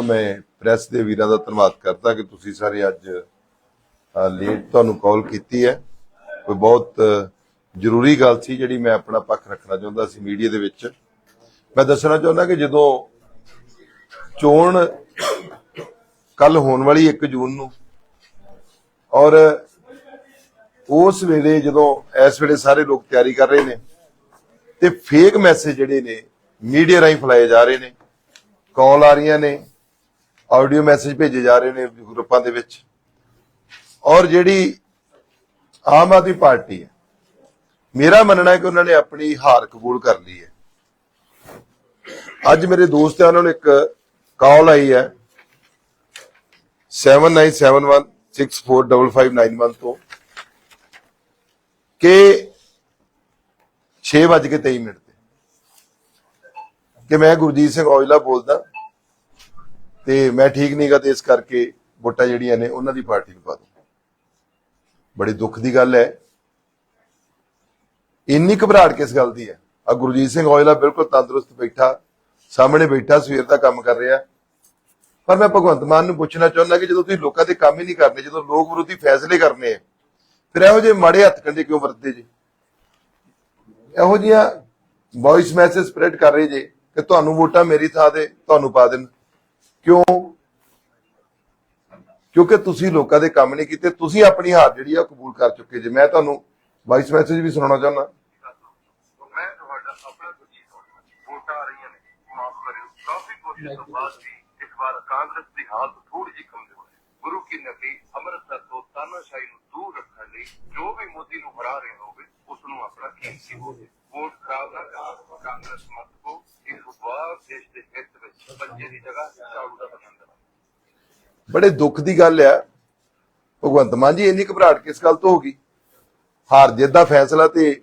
ਤੋਂ ਮੈਂ ਪ੍ਰੈਸ ਦੇ ਵੀਰਾਂ ਦਾ ਧੰਨਵਾਦ ਕਰਦਾ ਕਿ ਤੁਸੀਂ ਸਾਰੇ ਅੱਜ ਲੇਟ ਤੁਹਾਨੂੰ ਕਾਲ ਕੀਤੀ ਹੈ। ਕੋਈ ਬਹੁਤ ਜ਼ਰੂਰੀ ਗੱਲ ਸੀ ਜਿਹੜੀ ਮੈਂ ਆਪਣਾ ਪੱਖ ਰੱਖਣਾ ਚਾਹੁੰਦਾ ਸੀ ਮੀਡੀਆ ਦੇ ਵਿੱਚ। ਮੈਂ ਦੱਸਣਾ ਚਾਹੁੰਦਾ ਕਿ ਜਦੋਂ ਚੋਣ ਕੱਲ ਹੋਣ ਵਾਲੀ 1 ਜੂਨ ਨੂੰ, ਔਰ ਉਸ ਵੇਲੇ ਜਦੋਂ, ਇਸ ਵੇਲੇ ਸਾਰੇ ਲੋਕ ਤਿਆਰੀ ਕਰ ਰਹੇ ਨੇ, ਤੇ ਫੇਕ ਮੈਸੇਜ ਜਿਹੜੇ ਨੇ ਮੀਡੀਆ ਰਾਹੀਂ ਫਲਾਏ ਜਾ ਰਹੇ ਨੇ ਕਾਲ ਆ ਰਹੀਆਂ ਨੇ ਆਡੀਓ ਮੈਸੇਜ ਭੇਜੇ ਜਾ ਰਹੇ ਨੇ ਗਰੁੱਪਾਂ ਦੇ ਵਿੱਚ। ਔਰ ਜਿਹੜੀ ਆਮ ਆਦਮੀ ਪਾਰਟੀ ਹੈ, ਮੇਰਾ ਮੰਨਣਾ ਹੈ ਕਿ ਉਹਨਾਂ ਨੇ ਆਪਣੀ ਹਾਰ ਕਬੂਲ ਕਰ ਲਈ ਹੈ। ਅੱਜ ਮੇਰੇ ਦੋਸਤ ਹੈ, ਉਹਨਾਂ ਨੂੰ ਇੱਕ ਕਾਲ ਆਈ ਹੈ 7971645591 ਤੋਂ ਕਿ 6:23 ਮਿੰਟ ਤੇ। ਕਿ ਮੈਂ ਗੁਰਜੀਤ ਸਿੰਘ ਔਜਲਾ ਬੋਲਦਾ। ਤੇ ਮੈਂ ਠੀਕ ਨਹੀਂਗਾ ਤੇ ਇਸ ਕਰਕੇ ਵੋਟਾਂ ਜਿਹੜੀਆਂ ਨੇ ਉਹਨਾਂ ਦੀ ਪਾਰਟੀ ਨੂੰ ਪਾ ਦੋ। ਬੜੀ ਦੁੱਖ ਦੀ ਗੱਲ ਹੈ। ਇੰਨੀ ਘਬਰਾਹਟ ਕਿਸ ਗੱਲ ਦੀ ਹੈ? ਆ ਗੁਰਜੀਤ ਸਿੰਘ ਔਜਲਾ ਬਿਲਕੁਲ ਤੰਦਰੁਸਤ ਬੈਠਾ, ਸਾਹਮਣੇ ਬੈਠਾ, ਸਵੇਰ ਦਾ ਕੰਮ ਕਰ ਰਿਹਾ। ਪਰ ਮੈਂ ਭਗਵੰਤ ਮਾਨ ਨੂੰ ਪੁੱਛਣਾ ਚਾਹੁੰਦਾ ਕਿ ਜਦੋਂ ਤੁਸੀਂ ਲੋਕਾਂ ਦੇ ਕੰਮ ਹੀ ਨਹੀਂ ਕਰਨੇ, ਜਦੋਂ ਲੋਕ ਵਿਰੋਧੀ ਫੈਸਲੇ ਕਰਨੇ ਆ, ਫਿਰ ਇਹੋ ਜਿਹੇ ਮਾੜੇ ਹੱਥ ਕੰਡੇ ਕਿਉਂ ਵਰਤਦੇ ਜੀ? ਇਹੋ ਜਿਹੀਆਂ ਵੌਇਸ ਮੈਸੇਜ ਸਪਰੈਡ ਕਰ ਰਹੇ ਜੇ ਕਿ ਤੁਹਾਨੂੰ ਵੋਟਾਂ ਮੇਰੀ ਥਾਂ ਤੇ ਤੁਹਾਨੂੰ ਪਾ ਦੇਣ। ਕਿਉਂ? ਕਿਉਂਕਿ ਤੁਸੀਂ ਲੋਕਾਂ ਦੇ ਕੰਮ ਨਹੀਂ ਕੀਤੇ, ਤੁਸੀਂ ਆਪਣੀ ਹਾਰ ਜਿਹੜੀ ਆ ਕਬੂਲ ਕਰ ਚੁੱਕੇ ਜੇ। ਮੈਂ ਤੁਹਾਨੂੰ ਵੌਇਸ ਮੈਸੇਜ ਵੀ ਸੁਣਾਉਣਾ ਚਾਹੁੰਦਾ। ਕਾਂਗਰਸ ਦੀ ਹਾਲਤ ਥੋੜੀ ਜਿਹੀ ਕਮਜ਼ੋਰ ਹੈ। ਗੁਰੂ ਕੀ ਨਗਰੀ ਅੰਮ੍ਰਿਤਸਰ ਤੋਂ ਤਾਨਾਸ਼ਾਹੀ ਨੂੰ ਦੂਰ ਰੱਖਣ ਲਈ ਜੋ ਵੀ ਮੋਦੀ ਨੂੰ ਹਰਾ ਰਹੇ ਹੋਵੇ, ਉਸ ਨੂੰ ਆਪਣਾ ਕੀਮਤੀ ਵੋਟ ਖਰਾਬ ਨਾ ਕਾਂਗਰਸ ਮਤ ਕੋ ਇਸ ਵਾਰ ਦੇਸ਼ ਦੇ ਪੰਜੇ ਦੀ ਜਗ੍ਹਾ ਝਾੜੂ ਦਾ ਪਸੰਦ ਬੜੇ ਦੁੱਖ ਦੀ ਗੱਲ ਆ। ਭਗਵੰਤ ਮਾਨ ਜੀ, ਇੰਨੀ ਘਬਰਾਹਟ ਕਿਸ ਗੱਲ ਤੋਂ ਹੋ ਗਈ? ਹਾਰ ਜਿੱਤ ਦਾ ਫੈਸਲਾ ਤੇ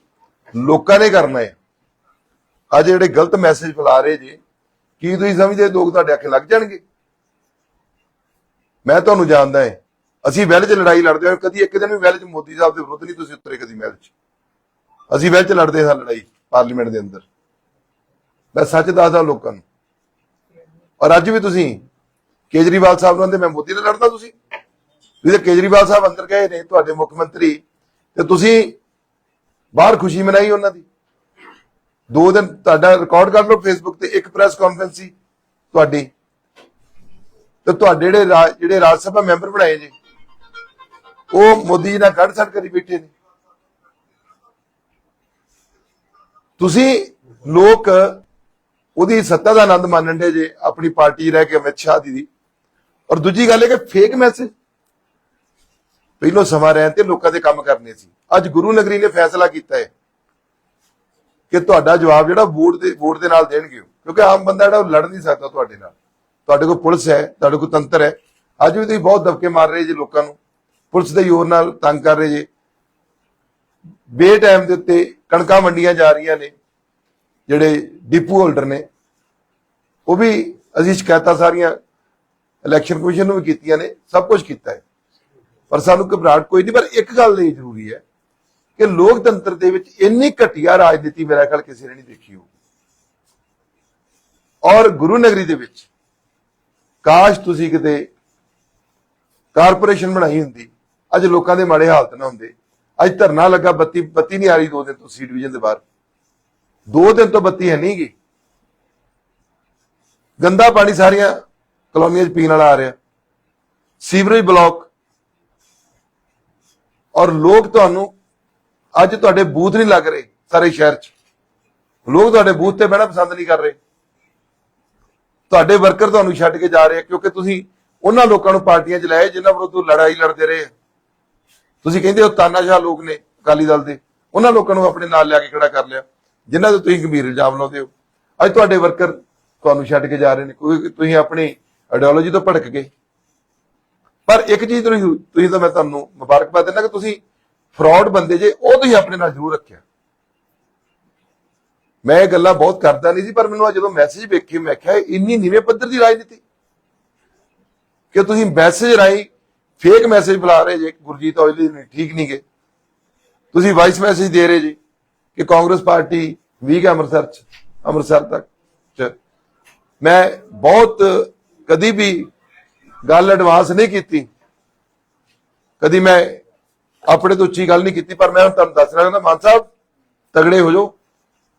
ਲੋਕਾਂ ਨੇ ਕਰਨਾ ਹੈ। ਆ ਜਿਹੜੇ ਗਲਤ ਮੈਸੇਜ ਫੈਲਾ ਰਹੇ ਜੀ, ਕੀ ਤੁਸੀਂ ਸਮਝਦੇ ਲੋਕ ਤੁਹਾਡੇ ਅੱਖੇ ਲੱਗ ਜਾਣਗੇ? ਮੈਂ ਤੁਹਾਨੂੰ ਜਾਣਦਾ ਹਾਂ, ਅਸੀਂ ਵੈਲ 'ਚ ਲੜਾਈ ਲੜਦੇ ਹਾਂ, ਕਦੀ ਇੱਕ ਦਿਨ ਵੀ ਵੈਲ 'ਚ ਮੋਦੀ ਸਾਹਿਬ ਦੇ ਵਿਰੁੱਧ ਨਹੀਂ ਤੁਸੀਂ ਉਤਰੇ ਕਦੀ ਵੈਲ 'ਚ। ਅਸੀਂ ਵੈਲ 'ਚ ਲੜਦੇ ਹਾਂ ਲੜਾਈ, ਪਾਰਲੀਮੈਂਟ ਦੇ ਅੰਦਰ। ਮੈਂ ਸੱਚ ਦੱਸਦਾ ਲੋਕਾਂ ਨੂੰ ਔਰ ਅੱਜ ਵੀ ਤੁਸੀਂ ਕੇਜਰੀਵਾਲ ਸਾਹਿਬ ਨਾਲ ਤੇ ਮੈਂ ਮੋਦੀ ਨਾਲ ਲੜਦਾ ਤੁਸੀਂ। ਤੁਸੀਂ ਕੇਜਰੀਵਾਲ ਸਾਹਿਬ ਅੰਦਰ ਗਏ ਨੇ, ਤੁਹਾਡੇ ਮੁੱਖ ਮੰਤਰੀ। ਤੇ ਤੁਸੀਂ ਬਾਹਰ ਖੁਸ਼ੀ ਮਨਾਈ ਉਹਨਾਂ ਦੀ। ਦੋ ਦਿਨ ਤੁਹਾਡਾ ਰਿਕਾਰਡ ਕਰ ਲਓ ਫੇਸਬੁੱਕ ਤੇ, ਇੱਕ ਪ੍ਰੈਸ ਕਾਨਫਰੰਸ ਸੀ ਤੁਹਾਡੀ। ਤੇ ਤੁਹਾਡੇ ਜਿਹੜੇ ਰਾ- ਜਿਹੜੇ ਰਾਜ ਸਭਾ ਮੈਂਬਰ ਬਣਾਏ ਜੀ ਉਹ ਮੋਦੀ ਜੀ ਨਾਲ ਕੱਢ ਛੱਡ ਕਰੀ ਬੈਠੇ ਨੇ। ਤੁਸੀਂ ਲੋਕ ਉਹਦੀ ਸੱਤਾ ਦਾ ਆਨੰਦ ਮਾਣਨ ਦੇ ਜੇ ਆਪਣੀ ਪਾਰਟੀ ਰਹਿ ਕੇ ਅਮਿਤ ਸ਼ਾਹ ਦੀ ਦੀ ਔਰ ਦੂਜੀ ਗੱਲ ਹੈ ਕਿ ਫੇਕ ਮੈਸੇਜ ਪਹਿਲੋਂ ਸਮਾਂ ਰਹਿਣ ਤੇ ਲੋਕਾਂ ਦੇ ਕੰਮ ਕਰਨੇ ਸੀ। ਅੱਜ ਗੁਰੂ ਨਗਰੀ ਨੇ ਫੈਸਲਾ ਕੀਤਾ ਹੈ ਕਿ ਤੁਹਾਡਾ ਜਵਾਬ ਜਿਹੜਾ ਵੋਟ ਦੇ ਵੋਟ ਦੇ ਨਾਲ ਦੇਣਗੇ। ਕਿਉਂਕਿ ਆਮ ਬੰਦਾ ਜਿਹੜਾ ਉਹ ਲੜ ਨਹੀਂ ਸਕਦਾ ਤੁਹਾਡੇ ਨਾਲ। ਤੁਹਾਡੇ ਕੋਲ ਪੁਲਿਸ ਹੈ, ਤੁਹਾਡੇ ਕੋਲ ਤੰਤਰ ਹੈ। ਅੱਜ ਵੀ ਤੁਸੀਂ ਬਹੁਤ ਦਬਕੇ ਮਾਰ ਰਹੇ ਜੇ ਲੋਕਾਂ ਨੂੰ। ਪੁਲਿਸ ਦੇ ਯੋਰ ਨਾਲ ਤੰਗ ਕਰ ਰਹੇ ਜੇ। ਬੇ ਟਾਈਮ ਦੇ ਉੱਤੇ ਕਣਕਾਂ ਮੰਡੀਆਂ ਜਾ ਰਹੀਆਂ ਨੇ। ਜਿਹੜੇ ਡਿਪੂ ਹੋਲਡਰ ਨੇ, ਉਹ ਵੀ ਅਸੀਂ ਸ਼ਿਕਾਇਤਾਂ ਸਾਰੀਆਂ ਇਲੈਕਸ਼ਨ ਕਮਿਸ਼ਨ ਨੂੰ ਵੀ ਕੀਤੀਆਂ ਨੇ, ਸਭ ਕੁਝ ਕੀਤਾ ਹੈ। ਪਰ ਸਾਨੂੰ ਘਬਰਾਹਟ ਕੋਈ ਨਹੀਂ, ਪਰ ਇੱਕ ਗੱਲ ਨਹੀਂ ਜ਼ਰੂਰੀ ਹੈ ਕਿ ਲੋਕਤੰਤਰ ਦੇ ਵਿੱਚ ਇੰਨੀ ਘਟੀਆ ਰਾਜਨੀਤੀ ਮੇਰਾ ਖਿਆਲ ਕਿਸੇ ਨੇ ਨਹੀਂ ਦੇਖੀ ਹੋ ਔਰ ਗੁਰੂ ਨਗਰੀ ਦੇ ਵਿੱਚ ਕਾਸ਼ ਤੁਸੀਂ ਕਿਤੇ ਕਾਰਪੋਰੇਸ਼ਨ ਬਣਾਈ ਹੁੰਦੀ, ਅੱਜ ਲੋਕਾਂ ਦੇ ਮਾੜੇ ਹਾਲਤ ਨਾ ਹੁੰਦੇ। ਅੱਜ ਧਰਨਾ ਲੱਗਾ ਬੱਤੀ ਬੱਤੀ ਨਹੀਂ ਆ ਰਹੀ ਦੋ ਦਿਨ ਤੋਂ, ਸੀ ਡਿਵੀਜ਼ਨ ਦੇ ਬਾਹਰ। ਦੋ ਦਿਨ ਤੋਂ ਬੱਤੀ ਹੈ ਨਹੀਂ ਗੀ। ਗੰਦਾ ਪਾਣੀ ਸਾਰੀਆਂ ਕਲੋਨੀਆਂ 'ਚ ਪੀਣ ਵਾਲਾ ਆ ਰਿਹਾ। Sewerage block. ਔਰ ਲੋਕ ਤੁਹਾਨੂੰ, ਅੱਜ ਤੁਹਾਡੇ ਬੂਥ ਨਹੀਂ ਲੱਗ ਰਹੇ ਸਾਰੇ ਸ਼ਹਿਰ 'ਚ। ਲੋਕ ਤੁਹਾਡੇ ਬੂਥ ਤੇ ਬਹਿਣਾ ਪਸੰਦ ਨਹੀਂ ਕਰ ਰਹੇ। ਤੁਹਾਡੇ ਵਰਕਰ ਤੁਹਾਨੂੰ ਛੱਡ ਕੇ ਜਾ ਰਹੇ ਕਿਉਂਕਿ ਤੁਸੀਂ ਉਹਨਾਂ ਲੋਕਾਂ ਨੂੰ ਪਾਰਟੀਆਂ 'ਚ ਲਾਏ ਜਿਨ੍ਹਾਂ ਵਿਰੁੱਧ ਲੜਾਈ ਲੜਦੇ ਰਹੇ ਆ। ਤੁਸੀਂ ਕਹਿੰਦੇ ਹੋ ਤਾਨਾਸ਼ਾਹ ਲੋਕ ਨੇ ਅਕਾਲੀ ਦਲ ਦੇ। ਉਹਨਾਂ ਲੋਕਾਂ ਨੂੰ ਆਪਣੇ ਨਾਲ ਲਿਆ ਕੇ ਖੜਾ ਕਰ ਲਿਆ। ਜਿਨ੍ਹਾਂ ਤੇ ਤੁਸੀਂ ਗੰਭੀਰ ਇਲਜ਼ਾਮ ਲਾਉਂਦੇ ਹੋ। ਅੱਜ ਤੁਹਾਡੇ ਵਰਕਰ ਤੁਹਾਨੂੰ ਛੱਡ ਕੇ ਜਾ ਰਹੇ ਨੇ। ਕਿਉਂਕਿ ਤੁਸੀਂ ਆਪਣੀ ਆਈਡੀਓਲੋਜੀ ਤੋਂ ਭੜਕ ਗਏ। ਪਰ ਇੱਕ ਚੀਜ਼ ਤੁਸੀਂ ਤੁਸੀਂ ਤਾਂ ਮੈਂ ਤੁਹਾਨੂੰ ਮੁਬਾਰਕਬਾਦ ਦਿੰਦਾ ਕਿ ਤੁਸੀਂ ਫਰਾਡ ਬੰਦੇ ਜੇ, ਉਹ ਤੁਸੀਂ ਆਪਣੇ ਨਾਲ ਜ਼ਰੂਰ ਰੱਖਿਆ। ਮੈਂ ਇਹ ਗੱਲਾਂ ਬਹੁਤ ਕਰਦਾ ਨਹੀਂ ਸੀ, ਪਰ ਮੈਨੂੰ ਆ ਜਦੋਂ ਮੈਸੇਜ ਵੇਖੇ, ਮੈਂ ਕਿਹਾ, ਇੰਨੀ ਨੀਵੇਂ ਪੱਧਰ ਦੀ ਰਾਜਨੀਤੀ। ਕਿ ਤੁਸੀਂ ਮੈਸੇਜ ਰਾਹੀਂ ਫੇਕ ਮੈਸੇਜ ਬੁਲਾ ਰਹੇ ਜੇ, ਗੁਰਜੀਤ ਔਜਲੀ ਨੇ ਠੀਕ ਨਹੀਂ ਗਏ ਤੁਸੀਂ ਵਾਇਸ ਮੈਸੇਜ ਦੇ ਰਹੇ ਜੀ। ਕਿ ਕਾਂਗਰਸ ਪਾਰਟੀ ਵੀਕ ਹੈ ਅੰਮ੍ਰਿਤਸਰ ਚ, ਅੰਮ੍ਰਿਤਸਰ ਤੱਕ ਚ। ਮੈਂ ਬਹੁਤ ਕਦੀ ਵੀ ਗੱਲ ਐਡਵਾਂਸ ਨਹੀਂ ਕੀਤੀ। ਕਦੀ ਮੈਂ ਆਪਣੇ ਤੋਂ ਉੱਚੀ ਗੱਲ ਨਹੀਂ ਕੀਤੀ, ਪਰ ਮੈਂ ਹੁਣ ਤੁਹਾਨੂੰ ਦੱਸ ਰਿਹਾ ਹਾਂ ਮਾਨ ਸਾਹਿਬ, ਤਗੜੇ ਹੋ ਜਾਓ।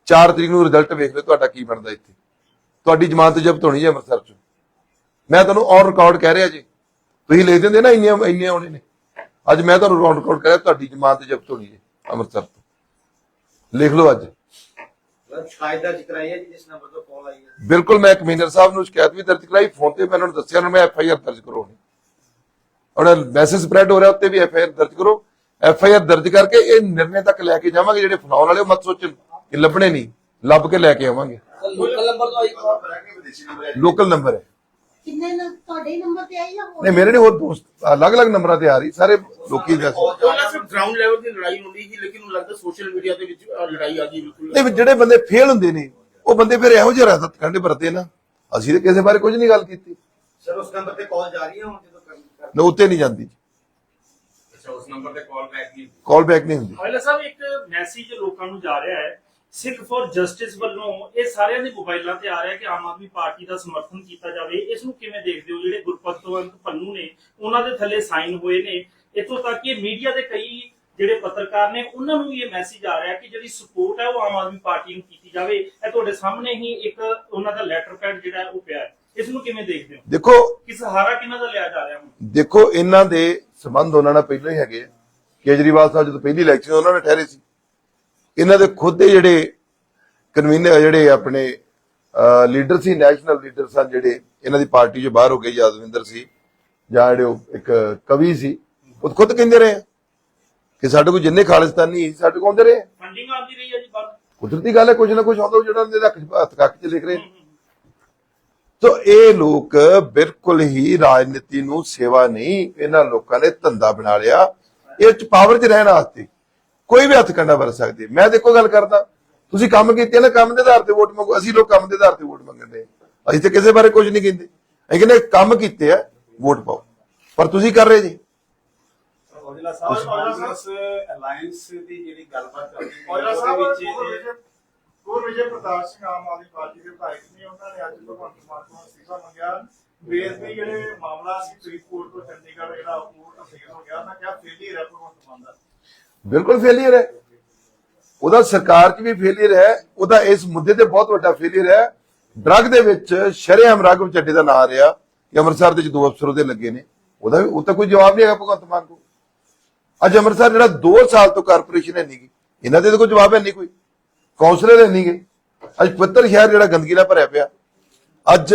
4 ਤਰੀਕ ਨੂੰ ਰਿਜ਼ਲਟ ਵੇਖ ਲਿਓ ਤੁਹਾਡਾ ਕੀ ਬਣਦਾ ਇੱਥੇ। ਤੁਹਾਡੀ ਜ਼ਮਾਨਤ ਜ਼ਬਤ ਹੋਣੀ ਹੈ ਅੰਮ੍ਰਿਤਸਰ ਚ। ਮੈਂ ਤੁਹਾਨੂੰ ਔਨ ਰਿਕਾਰਡ ਕਹਿ ਰਿਹਾ ਜੀ। ਤੁਸੀਂ ਲਿਖ ਦਿੰਦੇ ਨਾ ਇੰਨੇ ਇੰਨੇ ਹੋਣੇ ਨੇ। ਅੱਜ ਮੈਂ ਤੁਹਾਨੂੰ ਔਨ ਰਿਕਾਰਡ ਕਹਿ ਰਿਹਾ, ਤੁਹਾਡੀ ਜ਼ਮਾਨਤ ਜ਼ਬਤ ਹੋਣੀ ਹੈ ਅੰਮ੍ਰਿਤਸਰ ਲਿਖ ਲਓ ਅੱਜ। ਸ਼ਿਕਾਇਤ ਦਰਜ ਕਰਾਈ ਹੈ ਜੀ ਜਿਸ ਨੰਬਰ ਤੋਂ ਕਾਲ ਆਈ ਹੈ। ਬਿਲਕੁਲ ਮੈਂ ਕਮਿਸ਼ਨਰ ਸਾਹਿਬ ਨੂੰ ਸ਼ਿਕਾਇਤ ਵੀ ਦਰਜ ਕਰਾਈ ਫੋਨ ਤੇ ਮੈਂ ਉਹਨਾਂ ਨੂੰ ਦੱਸਿਆ ਉਹਨਾਂ ਨੂੰ ਮੈਂ ਐਫ ਆਈ ਆਰ ਦਰਜ ਕਰਵਾਉਣੀ ਔਰ ਮੈਸੇਜ ਸਪਰੈਡ ਹੋ ਰਿਹਾ ਉੱਤੇ ਵੀ ਐਫ ਆਈ ਆਰ ਦਰਜ ਕਰੋ। ਐਫ ਆਈ ਆਰ ਦਰਜ ਕਰਕੇ ਇਹ ਨਿਰਣੇ ਤੱਕ ਲੈ ਕੇ ਜਾਵਾਂਗੇ ਜਿਹੜੇ ਫਲਾਉਣ ਵਾਲੇ ਉਹ ਮਤ ਸੋਚਣ ਕਿ ਲੱਭਣੇ ਨਹੀਂ ਲੱਭ ਕੇ ਲੈ ਕੇ ਆਵਾਂਗੇ। ਲੋਕਲ ਨੰਬਰ ਤੋਂ ਆਈ ਕਾਲ ਲੋਕਲ ਨੰਬਰ ਹੈ। ਕਿੰਨੇ ਨ- ਤੁਹਾਡੇ ਹੀ ਨੰਬਰ ਤੇ ਆਈ ਜਾਂ ਹੋਰ? ਨਹੀਂ ਮੇਰੇ ਨਹੀਂ ਹੋਰ ਦੋਸਤ ਅਲੱਗ-ਅਲੱਗ ਨੰਬਰਾਂ ਤੇ ਆ ਰਹੀ ਸਾਰੇ ਲੋਕੀ ਦੱਸ ਉਹਨਾਂ ਸਿਰਫ ਗਰਾਊਂਡ ਲੈਵਲ ਦੀ ਲੜਾਈ ਹੁੰਦੀ ਸੀ ਲੇਕਿਨ ਮੈਨੂੰ ਲੱਗਦਾ ਸੋਸ਼ਲ ਮੀਡੀਆ ਦੇ ਵਿੱਚ ਲੜਾਈ ਆ ਗਈ ਬਿਲਕੁਲ। ਨਹੀਂ ਜਿਹੜੇ ਬੰਦੇ ਫੇਲ ਹੁੰਦੇ ਨੇ ਉਹ ਬੰਦੇ ਫਿਰ ਇਹੋ ਜਿਹੇ ਰਸਤ ਕੰਡੇ ਵਰਤੇ ਨਾ। ਅਸੀਂ ਤੇ ਕਿਸੇ ਬਾਰੇ ਕੁਝ ਨਹੀਂ ਗੱਲ ਕੀਤੀ। ਸਰ ਉਸ ਨੰਬਰ ਤੇ ਕਾਲ ਜਾ ਰਹੀ ਹੈ ਹੁਣ ਜਦੋਂ ਕਰ ਕਰ- ਨਾ ਉੱਤੇ ਨਹੀਂ ਜਾਂਦੀ। ਅੱਛਾ ਉਸ ਨੰਬਰ ਤੇ ਕਾਲ ਬੈਕ ਨਹੀਂ ਕਾਲ ਬੈਕ ਨਹੀਂ ਹੁੰਦੀ। ਔਜਲਾ ਸਾਹਿਬ ਇੱਕ ਮੈਸੇਜ ਲੋਕਾਂ ਨੂੰ ਜਾ ਰਿਹਾ ਹੈ ਸਿੱਖ ਫॉर ਜਸਟਿਸ ਵੱਲੋਂ ਇਹ ਸਾਰਿਆਂ ਦੇ ਮੋਬਾਈਲਾਂ ਤੇ ਆ ਰਿਹਾ ਕਿ ਆਮ ਆਦਮੀ ਪਾਰਟੀ ਦਾ ਸਮਰਥਨ ਕੀਤਾ ਜਾਵੇ। ਇਸ ਨੂੰ ਕਿਵੇਂ ਦੇਖਦੇ ਹੋ? ਜਿਹੜੇ ਗੁਰਪਤਵੰਤ ਪੰਨੂ ਨੇ ਉਹਨਾਂ ਦੇ ਥੱਲੇ ਸਾਈਨ ਹੋਏ ਨੇ। ਇਤੋਂ ਤੱਕ ਕਿ ਮੀਡੀਆ ਦੇ ਕਈ ਜਿਹੜੇ ਪੱਤਰਕਾਰ ਨੇ ਉਹਨਾਂ ਨੂੰ ਵੀ ਇਹ ਮੈਸੇਜ ਆ ਰਿਹਾ ਕਿ ਜਿਹੜੀ ਸਪੋਰਟ ਹੈ ਉਹ ਆਮ ਆਦਮੀ ਪਾਰਟੀ ਨੂੰ ਕੀਤੀ ਜਾਵੇ। ਇਹ ਤੁਹਾਡੇ ਸਾਹਮਣੇ ਹੀ ਇੱਕ ਉਹਨਾਂ ਦਾ ਲੈਟਰ ਪੈਡ ਜਿਹੜਾ ਉਹ ਪਿਆ ਹੈ। ਇਸ ਨੂੰ ਕਿਵੇਂ ਦੇਖਦੇ ਹੋ? ਦੇਖੋ ਕਿ ਸਹਾਰਾ ਕਿਹਨਾਂ ਦਾ ਲਿਆ ਜਾ ਰਿਹਾ ਹੁਣ? ਦੇਖੋ ਇਹਨਾਂ ਦੇ ਸਬੰਧ ਉਹਨਾਂ ਨਾਲ ਪਹਿਲਾਂ ਹੀ ਹੈਗੇ ਆ। ਕੇਜਰੀਵਾਲ ਸਾਹਿਬ ਜਦੋਂ ਪਹਿਲੀ ਇਲੈਕਸ਼ਨ ਉਹਨਾਂ ਨੇ ਠਹਿਰੇ ਸੀ। ਇਹਨਾਂ ਦੇ ਖੁਦ ਦੇ ਜਿਹੜੇ ਕਨਵੀਨਰ ਜਿਹੜੇ ਆਪਣੇ ਲੀਡਰ ਸੀ ਨੈਸ਼ਨਲ ਲੀਡਰ ਸਨ ਜਿਹੜੇ ਇਹਨਾਂ ਦੀ ਪਾਰਟੀ ਚੋਂ ਬਾਹਰ ਹੋ ਗਏ ਯਾਦਵਿੰਦਰ ਸੀ ਜਾਂ ਜਿਹੜੇ ਇੱਕ ਕਵੀ ਸੀ ਉਹ ਖੁਦ ਕਹਿੰਦੇ ਰਹੇ ਕਿ ਸਾਡੇ ਕੋਲ ਜਿੰਨੇ ਖਾਲਿਸਤਾਨੀ ਸੀ ਸਾਡੇ ਕੋਲ ਆਉਂਦੇ ਰਹੇ ਆ। ਫੰਡਿੰਗ ਆਉਂਦੀ ਰਹੀ ਹੈ ਜੀ ਬਾਹਰ ਕੁਦਰਤੀ ਗੱਲ ਹੈ ਕੁਝ ਨਾ ਕੁਝ ਆਉਂਦਾ ਜਿਹੜਾ ਉਹਦੇ ਹੱਥ ਕੱਕ ਚ ਲਿਖ ਰਹੇ। ਤੋ ਇਹ ਲੋਕ ਬਿਲਕੁਲ ਹੀ ਰਾਜਨੀਤੀ ਨੂੰ ਸੇਵਾ ਨਹੀਂ ਇਹਨਾਂ ਲੋਕਾਂ ਨੇ ਧੰਦਾ ਬਣਾ ਲਿਆ ਇਹ ਚ ਪਾਵਰ 'ਚ ਰਹਿਣ ਵਾਸਤੇ ਕੋਈ ਵੀ ਹੱਥ ਕੰਡਾ ਵਰ ਸਕਦੇ ਮੈਂ ਦੇਖੋ ਗੱਲ ਕਰਦਾ ਤੁਸੀਂ ਕੰਮ ਕੀਤੇ ਨਾ ਕੰਮ ਦੇ ਆਧਾਰ ਤੇ ਵੋਟ ਮੰਗੋ ਅਸੀਂ ਲੋਕ ਕੰਮ ਦੇ ਆਧਾਰ ਤੇ ਵੋਟ ਮੰਗਦੇ ਅਸੀਂ ਤੇ ਕਿਸੇ ਬਾਰੇ ਕੁਝ ਨਹੀਂ ਕਹਿੰਦੇ। ਅਸੀਂ ਕਹਿੰਦੇ ਕੰਮ ਕੀਤੇ ਆ ਵੋਟ ਪਾਓ। ਪਰ ਤੁਸੀਂ ਕਰ ਰਹੇ ਜੀ। ਔਜਲਾ ਸਾਹਿਬ ਕਾਂਗਰਸ ਅਲਾਈਅੰਸ ਦੀ ਜਿਹੜੀ ਗੱਲਬਾਤ ਚੱਲਦੀ ਹੈ ਔਜਲਾ ਉਹਦੇ ਸਾਹਿਬ ਵਿੱਚ ਗੁਰ ਵਿਜੇ ਗੁਰ ਵਿਜੇ ਪ੍ਰਤਾਪ ਸਿੰਘ ਆਮ ਆਦਮੀ ਪਾਰਟੀ ਦੇ ਵਿਧਾਇਕ ਨੇ ਉਹਨਾਂ ਨੇ ਅੱਜ ਭਗਵੰਤ ਮਾਨ ਤੋਂ ਅਸਤੀਫਾ ਮੰਗਿਆ। ਬੇਅਦਬੀ ਜਿਹੜੇ ਮਾਮਲਾ ਸੀ ਫਰੀਦਕੋਟ ਤੋਂ ਚੰਡੀਗੜ੍ਹ ਜਿਹੜਾ ਕੋਰਟ ਫੇਲ ਹੋ ਗਿਆ। ਉਹਨਾਂ ਕਿਹਾ ਫੇਲੀ ਰਹਿ ਭਗਵੰਤ ਮਾਨ ਦਾ। ਬਿਲਕੁਲ ਫੇਲਿਅਰ ਹੈ। ਉਹਦਾ ਸਰਕਾਰ 'ਚ ਵੀ ਫੇਲਿਅਰ ਹੈ, ਉਹਦਾ ਇਸ ਮੁੱਦੇ ਤੇ ਬਹੁਤ ਵੱਡਾ ਫੇਲਿਅਰ ਹੈ। ਡਰੱਗ ਦੇ ਵਿੱਚ ਸ਼ਰੇਆਮ ਰਾਘਵ ਚੱਡੇ ਦਾ ਨਾਂ ਰਿਹਾ, ਕਿ ਅੰਮ੍ਰਿਤਸਰ ਦੇ ਵਿੱਚ ਦੋ ਅਫਸਰ ਉਹਦੇ ਲੱਗੇ ਨੇ। ਉਹਦਾ ਉਹ ਤਾਂ ਕੋਈ ਜਵਾਬ ਨਹੀਂ ਹੈਗਾ ਭਗਵੰਤ ਮਾਨ ਕੋਲ। ਅੱਜ ਅੰਮ੍ਰਿਤਸਰ ਜਿਹੜਾ 2 ਸਾਲ ਤੋਂ ਕਾਰਪੋਰੇਸ਼ਨ ਹੈ ਨਹੀਂ ਗਈ। ਇਹਨਾਂ ਦੇ ਤਾਂ ਕੋਈ ਜਵਾਬ ਹੈ ਨਹੀਂ ਕੋਈ। ਕੌਂਸਲਰ ਹੈ ਨਹੀਂ ਗਏ ਅੱਜ ਪੱਤਰ ਸ਼ਹਿਰ ਜਿਹੜਾ ਗੰਦਗੀ ਨਾਲ ਭਰਿਆ ਪਿਆ। ਅੱਜ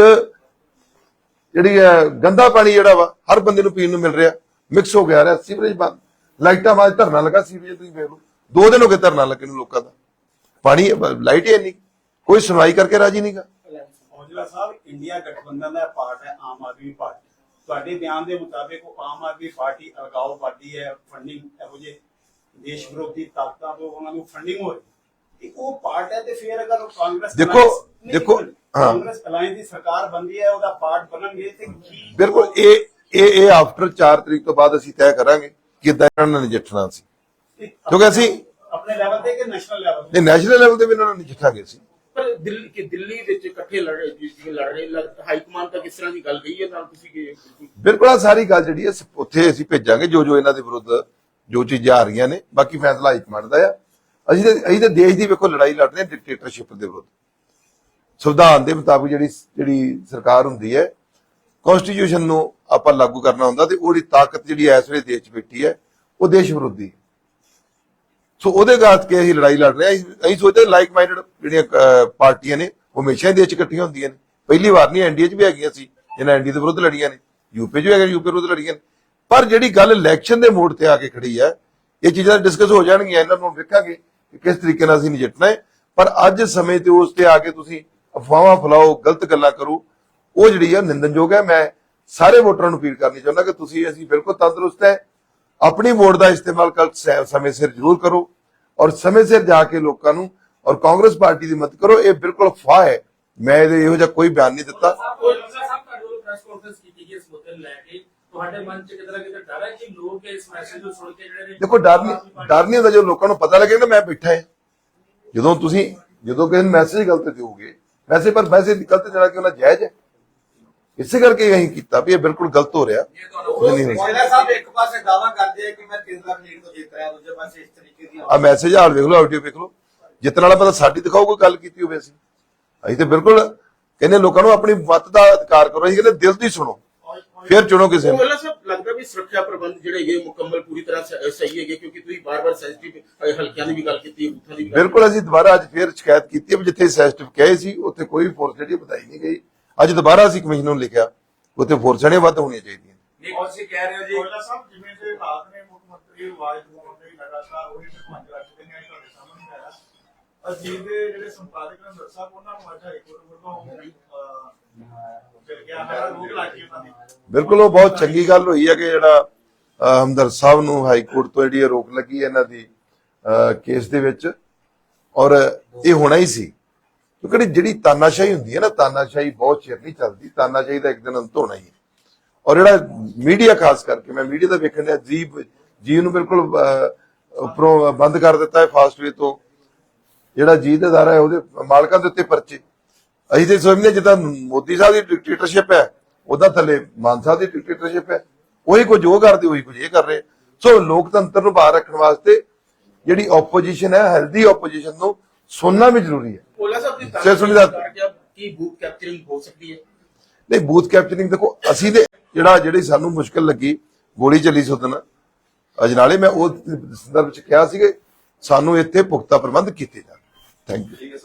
ਜਿਹੜੀ ਹੈ ਗੰਦਾ ਪਾਣੀ ਜਿਹੜਾ ਵਾ, ਹਰ ਬੰਦੇ ਨੂੰ ਪੀਣ ਨੂੰ ਮਿਲ ਰਿਹਾ। ਮਿਕਸ ਹੋ ਗਿਆ ਰਿਹਾ ਸੀਵਰੇਜ ਬੰਦ। ਲਾਈਟਾਂ ਮਾਜ ਧਰਨਾ ਲਗਾ ਸੀਵਰੇਜ ਤੁਸੀਂ ਵੇਖ ਲਓ। ਦੋ ਦਿਨ ਹੋ ਗਏ ਧਰਨਾ ਲੱਗੇ ਨੂੰ ਲੋਕਾਂ ਦਾ। ਪਾਣੀ ਲਾਈਟ ਹੀ ਨਹੀਂ ਕੋਈ ਸੁਣਵਾਈ ਕਰਕੇ ਰਾਜੀ ਨਹੀਂਗਾ ਔਜਲਾ ਸਾਹਿਬ ਇੰਡੀਆ ਗਠਬੰਧਨ ਦਾ ਪਾਰਟ ਹੈ ਆਮ ਆਦਮੀ ਪਾਰਟੀ। ਤੁਹਾਡੇ ਬਿਆਨ ਦੇ ਮੁਤਾਬਿਕ ਉਹ ਆਮ ਆਦਮੀ ਪਾਰਟੀ ਅਲਗਾਵਵਾਦੀ ਹੈ ਫੰਡਿੰਗ ਇਹੋ ਜਿਹੇ ਦੇਸ਼ ਵਿਰੋਧੀ ਤਾਕਤਾਂ ਤੋਂ ਉਹਨਾਂ ਨੂੰ ਫੰਡਿੰਗ ਹੋ ਰਹੀ ਉਹ ਪਾਰਟ ਹੈ ਤੇ ਫਿਰ ਅਗਰ ਕਾਂਗਰਸ ਦੇਖੋ- ਦੇਖੋ। ਕਾਂਗਰਸ ਅਲਾਈਅੰਸ ਦੀ ਸਰਕਾਰ ਬੰਦੀ ਹੈ ਉਹਦਾ ਪਾਰਟ ਬਣਨਗੇ ਤੇ ਕੀ ਬਿਲਕੁਲ ਇਹ ਇਹ ਇਹ ਆਫਟਰ 4 ਤਰੀਕ ਤੋਂ ਬਾਅਦ ਅਸੀਂ ਤੈਅ ਕਰਾਂਗੇ। ਕਿੱਦਾਂ ਇਹਨਾਂ ਨਾਲ ਨਜਿੱਠਣਾ ਸੀ? ਕਿਉਂਕਿ ਅਸੀਂ ਆਪਣੇ ਲੈਵਲ ਤੇ ਕਿ ਨੈਸ਼ਨਲ ਲੈਵਲ ਤੇ? ਨਹੀਂ ਨੈਸ਼ਨਲ ਲੈਵਲ ਤੇ ਵੀ ਇਹਨਾਂ ਨਾਲ ਨਜਿੱਠਾਂਗੇ ਸੀ। ਪਰ ਦਿੱਲੀ ਕਿ ਦਿੱਲੀ ਵਿੱਚ ਇਕੱਠੇ ਲੜ ਰਹੇ ਜਿਵੇਂ ਲੜ ਰਹੇ ਲੱਗ- ਹਾਈ ਕਮਾਂਡ ਤੱਕ ਇਸ ਤਰ੍ਹਾਂ ਦੀ ਗੱਲ ਗਈ ਹੈ ਨਾਲ ਤੁਸੀਂ ਕਿ ਬਿਲਕੁਲ ਆ ਸਾਰੀ ਗੱਲ ਜਿਹੜੀ ਹੈ ਉੱਥੇ ਅਸੀਂ ਭੇਜਾਂਗੇ ਜੋ ਜੋ ਇਹਨਾਂ ਦੇ ਵਿਰੁੱਧ ਜੋ ਚੀਜ਼ਾਂ ਆ ਰਹੀਆਂ ਨੇ। ਬਾਕੀ ਫੈਸਲਾ ਹਾਈ ਕਮਾਂਡ ਦਾ ਆ। ਅਸੀਂ ਤੇ ਅਸੀਂ ਤੇ ਦੇਸ਼ ਦੀ ਵੇਖੋ ਲੜਾਈ ਲੜ ਰਹੇ ਹਾਂ ਡਿਕਟੇਟਰਸ਼ਿਪ ਦੇ ਵਿਰੁੱਧ। ਸੰਵਿਧਾਨ ਦੇ ਮੁਤਾਬਿਕ ਜਿਹੜੀ ਜਿਹੜੀ ਸਰਕਾਰ ਹੁੰਦੀ ਹੈ ਕਨਸਟੀਟਿਊਸ਼ਨ ਨੂੰ ਆਪਾਂ ਲਾਗੂ ਕਰਨਾ ਹੁੰਦਾ ਤੇ ਉਹਦੀ ਤਾਕਤ ਜਿਹੜੀ ਇਸ ਵੇਲੇ ਦੇਸ਼ 'ਚ ਬੈਠੀ ਹੈ ਉਹ ਦੇਸ਼ ਵਿਰੋਧੀ। ਸੋ ਉਹਦੇ ਗਾਤ ਕੇ ਅਸੀਂ ਲੜਾਈ ਲੜ ਰਹੇ ਹਾਂ ਅਸੀਂ- ਸੋਚਦੇ ਲਾਈਕ ਮਾਈਂਡਡ ਜਿਹੜੀਆਂ ਪਾਰਟੀਆਂ ਨੇ, ਉਹ ਹਮੇਸ਼ਾ ਹੀ ਦੇਸ਼ 'ਚ ਇਕੱਠੀਆਂ ਹੁੰਦੀਆਂ ਨੇ। ਪਹਿਲੀ ਵਾਰ ਨਹੀਂ ਐਨਡੀਏ 'ਚ ਵੀ ਹੈਗੀਆਂ ਸੀ ਜਿਹਨਾਂ ਐਨਡੀਏ ਦੇ ਵਿਰੁੱਧ ਲੜੀਆਂ ਨੇ। ਯੂਪੀ 'ਚ ਵੀ ਹੈਗੀਆਂ ਯੂਪੀ ਵਿਰੁੱਧ ਲੜੀਆਂ ਨੇ। ਪਰ ਜਿਹੜੀ ਗੱਲ ਇਲੈਕਸ਼ਨ ਦੇ ਮੋੜ ਤੇ ਆ ਕੇ ਖੜੀ ਹੈ ਇਹ ਚੀਜ਼ਾਂ ਡਿਸਕਸ ਹੋ ਜਾਣਗੀਆਂ, ਇਹਨਾਂ ਨੂੰ ਵੇਖਾਂਗੇ ਕਿ ਕਿਸ ਤਰੀਕੇ ਨਾਲ ਅਸੀਂ ਨਜਿੱਠਣਾ ਹੈ ਪਰ ਅੱਜ ਸਮੇਂ ਤੇ ਉਸ ਤੇ ਆ ਕੇ ਤੁਸੀਂ ਅਫਵਾਹਾਂ ਫੈਲਾਓ, ਗਲਤ ਗੱਲਾਂ ਕਰੋ, ਉਹ ਜਿਹੜੀ ਆ ਨਿੰਦਨਯੋਗ ਹੈ ਮੈਂ ਸਾਰੇ ਵੋਟਰਾਂ ਨੂੰ ਅਪੀਲ ਕਰਨੀ ਚਾਹੁੰਦਾ ਕਿ ਤੁਸੀਂ ਅਸੀਂ ਬਿਲਕੁਲ ਤੰਦਰੁਸਤ ਹੈ। ਆਪਣੀ ਵੋਟ ਦਾ ਇਸਤੇਮਾਲ ਕਰ ਸ- ਸਮੇਂ ਸਿਰ ਜ਼ਰੂਰ ਕਰੋ ਔਰ ਸਮੇਂ ਸਿਰ ਜਾ ਕੇ ਲੋਕਾਂ ਨੂੰ ਔਰ ਕਾਂਗਰਸ ਪਾਰਟੀ ਦੀ ਮਦਦ ਕਰੋ। ਇਹ ਬਿਲਕੁਲ ਫਾਹ ਹੈ। ਮੈਂ ਇਹਦੇ ਇਹੋ ਜਿਹਾ ਕੋਈ ਬਿਆਨ ਨਹੀਂ ਦਿੱਤਾ। ਕੋਈ ਸਾਹਿਬ ਤੁਹਾਡੇ ਵੱਲੋਂ ਪ੍ਰੈਸ ਕਾਨਫਰੰਸ ਕੀਤੀ ਗਈ ਇਸ ਮੁੱਦੇ ਨੂੰ ਲੈ ਕੇ। ਤੁਹਾਡੇ ਮਨ 'ਚ ਕਿਤੇ ਨਾ ਕਿਤੇ ਡਰ ਹੈ ਕਿ ਲੋਕ ਇਸ ਮੈਸੇਜ ਨੂੰ ਸੁਣ ਕੇ ਜਿਹੜੇ ਨੇ ਦੇਖੋ ਡਰ ਨਹੀਂ ਡਰ ਨਹੀਂ ਹੁੰਦਾ ਜੋ ਲੋਕਾਂ ਨੂੰ ਪਤਾ ਲੱਗੇ ਨਾ ਮੈਂ ਬੈਠਾ ਹਾਂ। ਜਦੋਂ ਤੁਸੀਂ ਜਦੋਂ ਕਿਸੇ ਨੂੰ ਮੈਸੇਜ ਗਲਤ ਦਿਓਗੇ ਵੈਸੇ ਪਰ ਮੈਸੇਜ ਗਲਤ ਦੇਣਾ ਕਿ ਉਹਨਾਂ ਜਾਇਜ਼ ਹੈ। ਇਸੇ ਕਰਕੇ ਅਸੀਂ ਕੀਤਾ ਵੀ ਇਹ ਬਿਲਕੁਲ ਗਲਤ ਹੋ ਰਿਹਾ। ਨਹੀਂ, ਨਹੀਂ। ਮੋਇਲਾ ਸਾਹਿਬ ਇੱਕ ਪਾਸੇ ਦਾਵਾ ਕਰਦੇ ਆ ਕਿ ਮੈਂ 3 ਲੱਖ ਲੀਡ ਤੋਂ ਜਿੱਤ ਰਿਹਾ ਦੂਜੇ ਪਾਸੇ ਇਸ ਤਰੀਕੇ ਦੀ ਆ ਮੈਸੇਜ ਹਾਲ ਵੇਖ ਲਓ ਆਡੀਓ ਵੇਖ ਲਓ। ਜਿੱਤਣ ਵਾਲਾ ਪਤਾ ਸਾਡੀ ਦਿਖਾਓ ਕੋਈ ਗੱਲ ਕੀਤੀ ਹੋਵੇ ਅਸੀਂ। ਅਸੀਂ ਤੇ ਬਿਲਕੁਲ ਕਹਿੰਦੇ ਲੋਕਾਂ ਨੂੰ ਆਪਣੀ ਮਤ ਦਾ ਅਧਿਕਾਰ ਕਰੋ। ਅਸੀਂ ਕਹਿੰਦੇ ਦਿਲ ਦੀ ਸੁਣੋ ਫਿਰ ਚੁਣੋ ਕਿਸੇ ਨੂੰ। ਮੋਹਲਾ ਸਾਹਿਬ ਲੱਗਦਾ ਵੀ ਸੁਰੱਖਿਆ ਪ੍ਰਬੰਧ ਜਿਹੜੇ ਹੈਗੇ ਮੁਕੰਮਲ ਪੂਰੀ ਤਰ੍ਹਾਂ ਸ- ਸਹੀ ਹੈਗੇ ਕਿਉਂਕਿ ਤੁਸੀਂ ਬਾਰ-ਬਾਰ ਸੈਂਸਿਟਿਵ ਹਲਕਿਆਂ ਦੀ ਵੀ ਗੱਲ ਕੀਤੀ ਬੂਥਾਂ ਦੀ ਬਿਲਕੁਲ ਅਸੀਂ ਦੁਬਾਰਾ ਅੱਜ ਫੇਰ ਸ਼ਿਕਾਇਤ ਕੀਤੀ ਹੈ ਜਿੱਥੇ ਸੈਸਟਿਵ ਕਹੇ ਸੀ ਉੱਥੇ ਕੋਈ ਫੋਰਸ ਜਿਹੜੀ ਬਤਾਈ ਨਹੀਂ ਗਈ। ਅੱਜ ਦੁਬਾਰਾ ਅਸੀਂ ਕਮਿਸ਼ਨ ਨੂੰ ਲਿਖਿਆ ਉੱਥੇ ਫੋਰਸ ਜਿਹੜੇ ਵੱਧ ਹੋਣੀਆਂ ਚਾਹੀਦੀਆਂ। ਨਹੀਂ ਤੁਸੀਂ ਕਹਿ ਰਹੇ ਹੋ ਜੀ। ਕੋਇਲਾ ਸਾਹਿਬ ਜਿਵੇਂ ਦੇ ਹਾਲਾਤ ਨੇ ਮੁੱਖ ਮੰਤਰੀ ਆਵਾਜ਼ ਦਵਾਉਣ ਦੇ ਲਗਾਤਾਰ ਉਹੀ ਭਗਵੰਤ ਰੱਖਦੇ ਨੇ ਤੁਹਾਡੇ ਸਾਹਮਣੇ ਆਇਆ। ਅਜੀਤ ਦੇ ਜਿਹੜੇ ਸੰਪਾਦਕ ਨੇ ਅੰਦਰ ਸਾਹਿਬ ਉਹਨਾਂ ਨੂੰ ਅੱਜ ਹਾਈਕੋਰਟ ਵੱਲੋਂ ਅਹ, ਚਲ ਗਿਆ ਹੈ ਰੋਕ ਲੱਗ ਗਈ ਉਹਨਾਂ ਦੀ। ਬਿਲਕੁਲ ਉਹ ਬਹੁਤ ਚੰਗੀ ਗੱਲ ਹੋਈ ਹੈ ਕਿ ਜਿਹੜਾ ਅਹ, ਹਮਦਰਦ ਸਾਹਿਬ ਨੂੰ ਹਾਈ ਕੋਰਟ ਤੋਂ ਜਿਹੜੀ ਰੋਕ ਲੱਗੀ ਹੈ ਇਹਨਾਂ ਦੀ ਕੇਸ ਦੇ ਵਿੱਚ ਔਰ ਇਹ ਹੋਣਾ ਹੀ ਸੀ। ਕਿਉਂਕਿ ਜਿਹੜੀ ਤਾਨਾਸ਼ਾਹੀ ਹੁੰਦੀ ਹੈ ਨਾ, ਤਾਨਾਸ਼ਾਹੀ ਬਹੁਤ ਚਿਰ ਨਹੀਂ ਚੱਲਦੀ। ਤਾਨਾਸ਼ਾਹੀ ਦਾ ਇੱਕ ਦਿਨ ਅੰਤ ਹੋਣਾ ਹੀ ਹੈ। ਔਰ ਜਿਹੜਾ ਮੀਡੀਆ, ਖਾਸ ਕਰਕੇ ਮੈਂ ਮੀਡੀਆ ਦਾ ਵੇਖਣ ਦਾ ਜੀ ਜੀ ਨੂੰ ਬਿਲਕੁਲ ਉੱਪਰੋਂ ਬੰਦ ਕਰ ਦਿੱਤਾ ਹੈ ਫਾਸਟਵੇ ਤੋਂ। ਜਿਹੜਾ ਜੀ ਦਾ ਅਦਾਰਾ ਹੈ, ਉਹਦੇ ਮਾਲਕਾਂ ਦੇ ਉੱਤੇ ਪਰਚੇ। ਅਸੀਂ ਤੇ ਸਮਝਦੇ ਜਿੱਦਾਂ ਮੋਦੀ ਸਾਹਿਬ ਦੀ ਡਿਕਟੇਟਰਸ਼ਿਪ ਹੈ, ਉਹਦਾ ਥੱਲੇ ਮਾਨ ਸਾਹਿਬ ਦੀ ਡਿਕਟੇਟਰਸ਼ਿਪ ਹੈ। ਉਹੀ ਕੁਝ ਉਹ ਕਰਦੇ, ਉਹੀ ਕੁਝ ਇਹ ਕਰ ਰਹੇ। ਸੋ ਲੋਕਤੰਤਰ ਨੂੰ ਬਾਹਰ ਰੱਖਣ ਵਾਸਤੇ ਜਿਹੜੀ ਆਪੋਜੀਸ਼ਨ ਹੈ ਹੈਲਦੀ ਆਪੋਜੀਸ਼ਨ ਨੂੰ ਸੁਣਨਾ ਵੀ ਜ਼ਰੂਰੀ ਹੈ। ਸਿਰ ਸੁਣੀ ਦਾ- ਕੀ ਬੂਥ ਕੈਪਚਰਿੰਗ ਹੋ ਸਕਦੀ ਹੈ? ਨਹੀਂ ਬੂਥ ਕੈਪਚਰਿੰਗ ਦੇਖੋ ਅਸੀਂ ਤੇ ਜਿਹੜਾ ਜਿਹੜੀ ਸਾਨੂੰ ਮੁਸ਼ਕਲ ਲੱਗੀ ਗੋਲੀ ਚੱਲੀ ਸੀ ਉਦੋਂ ਅਜਨਾਲੇ ਮੈਂ ਉਹ ਸੰਦਰਭ ਚ ਕਿਹਾ ਸੀ ਕਿ ਸਾਨੂੰ ਇੱਥੇ ਪੁਖਤਾ ਪ੍ਰਬੰਧ ਕੀਤੇ ਜਾਣ। Thank you